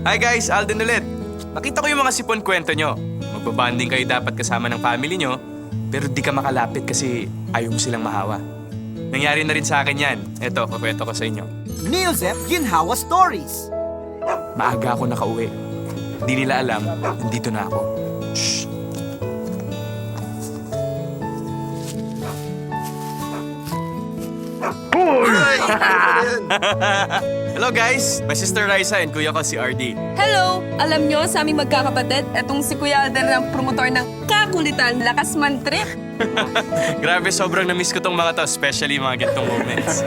Hi guys, Alden ulit. Nakita ko yung mga sipon kwento nyo. Magbabanding kayo dapat kasama ng family nyo, pero di ka makalapit kasi ayaw mo silang mahawa. Nangyari na rin sa akin yan. Eto, kukwento ko sa inyo. Neilzep Ginhawa Stories. Maaga ako nakauwi. Hindi nila alam, nandito na ako. Hello guys! My sister Raisa and kuya ko si RD. Hello! Alam nyo, sa aming magkakapatid, etong si Kuya Alden ang promotor ng kakulitan, lakas man trip. Grabe, sobrang na-miss ko tong mga to, especially mga ganitong moments.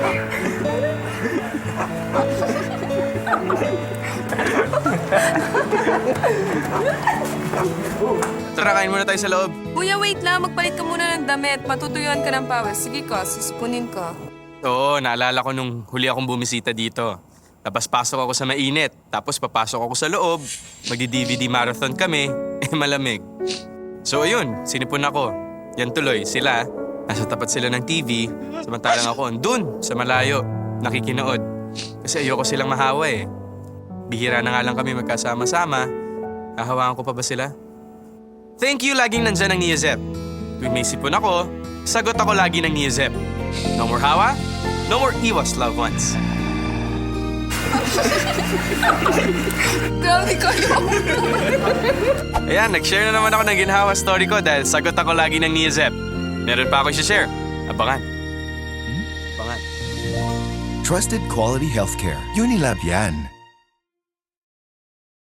Tara, kain muna tayo sa loob. Kuya, wait lang. Magpalit ka muna ng damit. Matutuyuan ka ng pawis. Sige ka, sisipunin ka. Oo, naalala ko nung huli akong bumisita dito. Tapos pasok ako sa mainit. Tapos papasok ako sa loob. Magdi-DVD marathon kami. Eh, malamig. So ayun, sinipon ako. Yan tuloy, sila. Nasa tapat sila ng TV. Samantalang ako, andun, sa malayo. Nakikinood. Kasi ayoko silang mahawa eh. Bihira na nga lang kami magkasama-sama. Hahawaan ko pa ba sila? Thank you laging nandyan ang Niazep. Tuwing may sipon ako, sagot ako lagi ng Niazep. No more hawa, no more iwas, loved ones. Grabe kayo! Ayan, nag-share na naman ako ng ginhawa story ko dahil sagot ako lagi ng Niazep. Meron pa ako share. Abangan. Abangan. Trusted quality healthcare. Unilab yan.